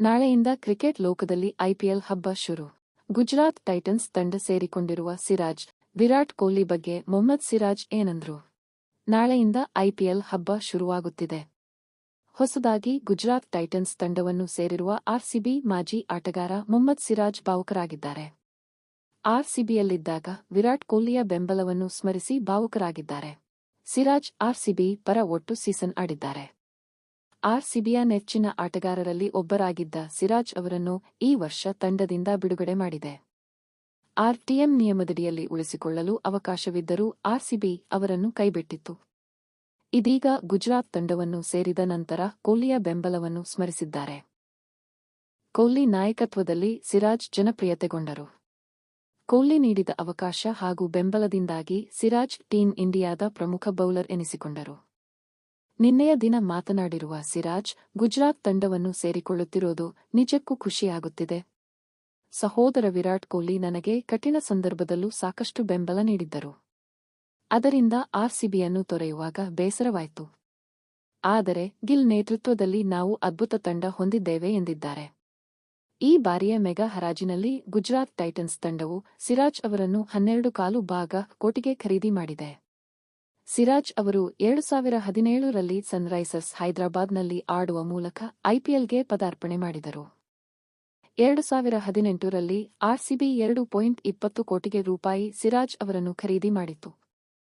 ನಾಳೆಯಿಂದ ಕ್ರಿಕೆಟ್ ಲೋಕದಲ್ಲಿ ಐಪಿಎಲ್ ಹಬ್ಬ ಶುರು. ಗುಜರಾತ್ ಟೈಟನ್ಸ್ ತಂಡ ಸೇರಿಕೊಂಡಿರುವ ಸಿರಾಜ್, ವಿರಾಟ್ ಕೊಹ್ಲಿ ಬಗ್ಗೆ ಮೊಹಮ್ಮದ್ ಸಿರಾಜ್ ಏನಂದ್ರು. ನಾಳೆಯಿಂದ ಐಪಿಎಲ್ ಹಬ್ಬ ಶುರುವಾಗುತ್ತಿದೆ. ಹೊಸದಾಗಿ ಗುಜರಾತ್ ಟೈಟನ್ಸ್ ತಂಡವನ್ನು ಸೇರಿರುವ ಆರ್ಸಿಬಿ ಮಾಜಿ ಆಟಗಾರ ಮೊಹಮ್ಮದ್ ಸಿರಾಜ್ ಭಾವುಕರಾಗಿದ್ದಾರೆ. ಆರ್ಸಿಬಿಯಲ್ಲಿದ್ದಾಗ ವಿರಾಟ್ ಕೊಹ್ಲಿಯ ಬೆಂಬಲವನ್ನು ಸ್ಮರಿಸಿ ಭಾವುಕರಾಗಿದ್ದಾರೆ. ಸಿರಾಜ್ ಆರ್ಸಿಬಿ ಪರ ಒಟ್ಟು ಸೀಸನ್ ಆಡಿದ್ದಾರೆ. ಆರ್ಸಿಬಿಯ ನೆಚ್ಚಿನ ಆಟಗಾರರಲ್ಲಿ ಒಬ್ಬರಾಗಿದ್ದ ಸಿರಾಜ್ ಅವರನ್ನು ಈ ವರ್ಷ ತಂಡದಿಂದ ಬಿಡುಗಡೆ ಮಾಡಿದೆ. ಆರ್ಟಿಎಂ ನಿಯಮದಡಿಯಲ್ಲಿ ಉಳಿಸಿಕೊಳ್ಳಲು ಅವಕಾಶವಿದ್ದರೂ ಆರ್ಸಿಬಿ ಅವರನ್ನು ಕೈಬಿಟ್ಟಿತ್ತು. ಇದೀಗ ಗುಜರಾತ್ ತಂಡವನ್ನು ಸೇರಿದ ನಂತರ ಕೊಹ್ಲಿಯ ಬೆಂಬಲವನ್ನು ಸ್ಮರಿಸಿದ್ದಾರೆ. ಕೊಹ್ಲಿ ನಾಯಕತ್ವದಲ್ಲಿ ಸಿರಾಜ್ ಜನಪ್ರಿಯತೆಗೊಂಡರು. ಕೊಹ್ಲಿ ನೀಡಿದ ಅವಕಾಶ ಹಾಗೂ ಬೆಂಬಲದಿಂದಾಗಿ ಸಿರಾಜ್ ಟೀಂ ಇಂಡಿಯಾದ ಪ್ರಮುಖ ಬೌಲರ್ ಎನಿಸಿಕೊಂಡರು. ನಿನ್ನೆಯ ದಿನ ಮಾತನಾಡಿರುವ ಸಿರಾಜ್, ಗುಜರಾತ್ ತಂಡವನ್ನು ಸೇರಿಕೊಳ್ಳುತ್ತಿರೋದು ನಿಜಕ್ಕೂ ಖುಷಿಯಾಗುತ್ತಿದೆ. ಸಹೋದರ ವಿರಾಟ್ ಕೊಹ್ಲಿ ನನಗೆ ಕಠಿಣ ಸಂದರ್ಭದಲ್ಲೂ ಸಾಕಷ್ಟು ಬೆಂಬಲ ನೀಡಿದ್ದರು. ಅದರಿಂದ ಆರ್ಸಿಬಿಯನ್ನು ತೊರೆಯುವಾಗ ಬೇಸರವಾಯಿತು. ಆದರೆ ಗಿಲ್ ನೇತೃತ್ವದಲ್ಲಿ ನಾವು ಅದ್ಭುತ ತಂಡ ಹೊಂದಿದ್ದೇವೆ ಎಂದಿದ್ದಾರೆ. ಈ ಬಾರಿಯ ಮೆಗಾ ಹರಾಜಿನಲ್ಲಿ ಗುಜರಾತ್ ಟೈಟನ್ಸ್ ತಂಡವು ಸಿರಾಜ್ ಅವರನ್ನು ಹನ್ನೆರಡು ಕಾಲು ಭಾಗ ಕೋಟಿಗೆ ಖರೀದಿ ಮಾಡಿದೆ. ಸಿರಾಜ್ ಅವರು ಏಳು ಸಾವಿರ ಹದಿನೇಳರಲ್ಲಿ ಸನ್ರೈಸರ್ಸ್ ಹೈದರಾಬಾದ್ನಲ್ಲಿ ಆಡುವ ಮೂಲಕ ಐಪಿಎಲ್ಗೆ ಪದಾರ್ಪಣೆ ಮಾಡಿದರು. ಎರಡು ಸಾವಿರ ಹದಿನೆಂಟರಲ್ಲಿ ಆರ್ಸಿಬಿ ಎರಡು ಪಾಯಿಂಟ್ ಇಪ್ಪತ್ತು ಕೋಟಿಗೆ ರೂಪಾಯಿ ಸಿರಾಜ್ ಅವರನ್ನು ಖರೀದಿ ಮಾಡಿತು